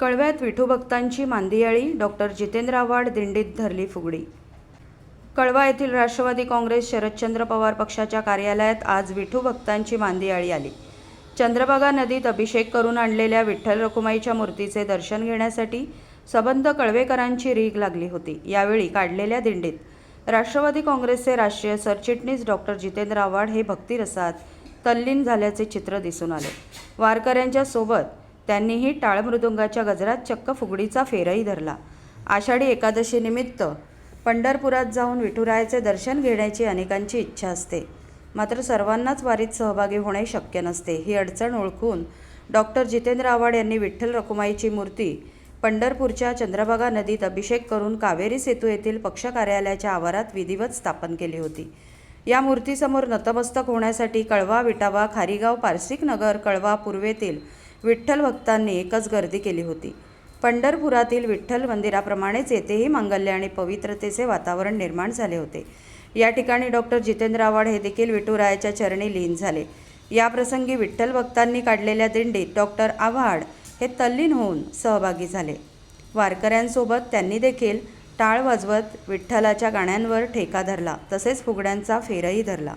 कळव्यात विठूभक्तांची मांदियाळी डॉक्टर जितेंद्र आव्हाड दिंडीत धरली फुगडी. कळवा येथील राष्ट्रवादी काँग्रेस शरदचंद्र पवार पक्षाच्या कार्यालयात आज विठू भक्तांची मांदियाळी आली. चंद्रभागा नदीत अभिषेक करून आणलेल्या विठ्ठल रखुमाईच्या मूर्तीचे दर्शन घेण्यासाठी सबंध कळवेकरांची रीग लागली होती. यावेळी काढलेल्या दिंडीत राष्ट्रवादी काँग्रेसचे राष्ट्रीय सरचिटणीस डॉक्टर जितेंद्र आव्हाड हे भक्तिरसात तल्लीन झाल्याचे चित्र दिसून आले. वारकऱ्यांच्या सोबत त्यांनीही टाळमृदुंगाच्या गजरात चक्क फुगडीचा फेरही धरला. आषाढी एकादशीनिमित्त पंढरपुरात जाऊन विठुरायाचे दर्शन घेण्याची अनेकांची इच्छा असते. मात्र सर्वांनाच वारीत सहभागी होणे शक्य नसते. ही अडचण ओळखून डॉक्टर जितेंद्र आव्हाड यांनी विठ्ठल रखुमाईची मूर्ती पंढरपूरच्या चंद्रभागा नदीत अभिषेक करून कावेरी सेतू येथील पक्ष कार्यालयाच्या आवारात विधिवत स्थापन केली होती. या मूर्तीसमोर नतमस्तक होण्यासाठी कळवा विटावा खारीगाव पारसिक नगर कळवा पूर्वेतील विठ्ठल भक्तांनी एकच गर्दी केली होती. पंढरपुरातील विठ्ठल मंदिराप्रमाणेच येथेही मांगल्य आणि पवित्रतेचे वातावरण निर्माण झाले होते. या ठिकाणी डॉक्टर जितेंद्र आव्हाड हे देखील विठुरायाच्या चरणी लीन झाले. याप्रसंगी विठ्ठल भक्तांनी काढलेल्या दिंडीत डॉक्टर आव्हाड हे तल्लीन होऊन सहभागी झाले. वारकऱ्यांसोबत त्यांनी देखील टाळ वाजवत विठ्ठलाच्या गाण्यांवर ठेका धरला. तसेच फुगड्यांचा फेरही धरला.